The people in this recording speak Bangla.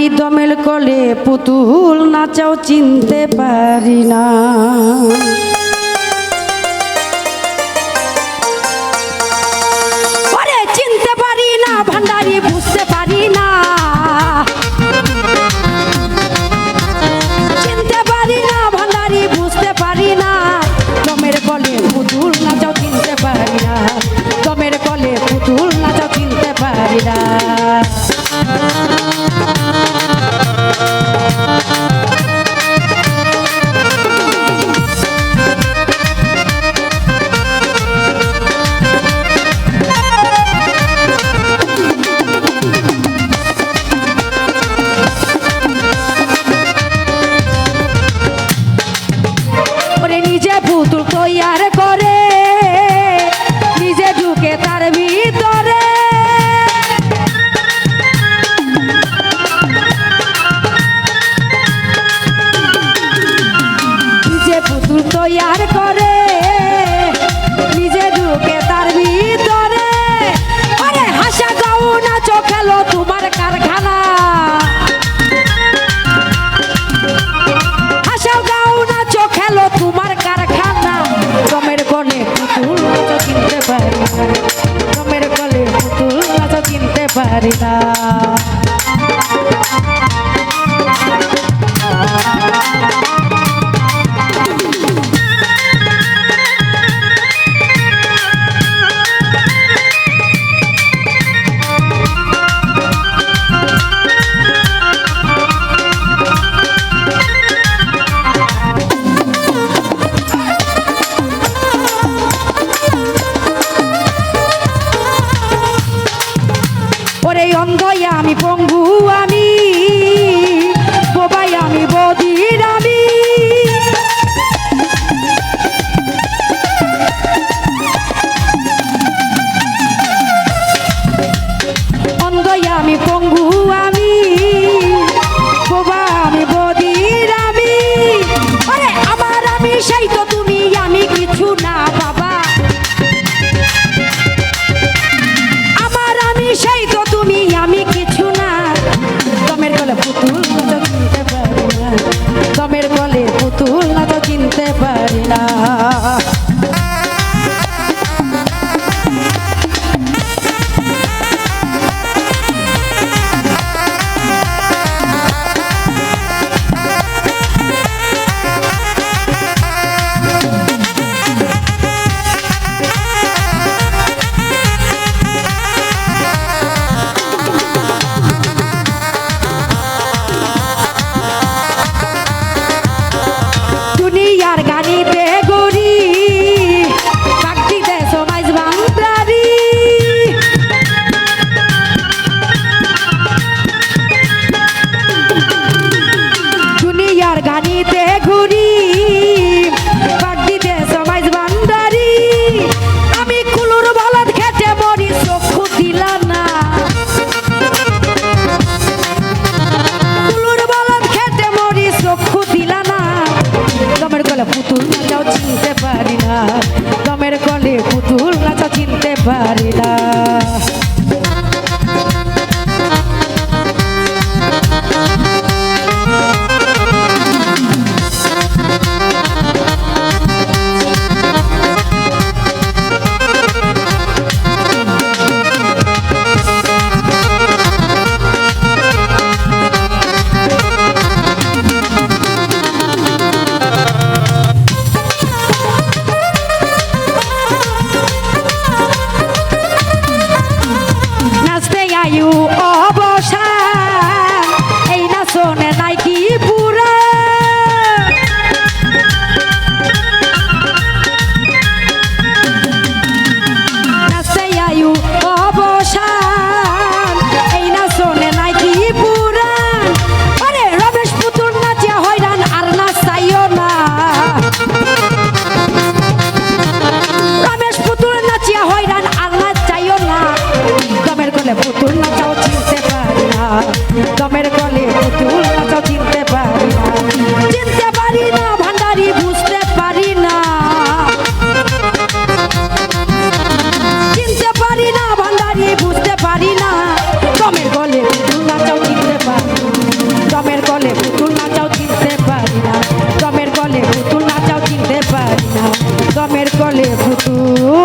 নারী দমেল কলে পুতুল নাচাও চিনতে পারি না। চিনতে পারি না ভান্ডারি বুঝতে Bye. আমি পঙ্গু আমি আমি বদির আমি। আমার আমি, সেই তো তুমি, আমি কিছু না বাবা। আমার আমি, সেই তো তুমি, আমি কিছু না। দমের পুতুল না তো চিনতে পারি না। পুতুল না তো চিনতে পারি না। পারে দমের কলে পারি না। ভান্ডারি বুঝতে পারি না। চিনতে পারি না, ভান্ডারি বুঝতে পারি না। দমের কলে পুতুল নাচাও চিনতে পারি দমের কলে পুতুল নাচাও চিনতে পারি না। দমের কলে পুতুল কলে পুতুল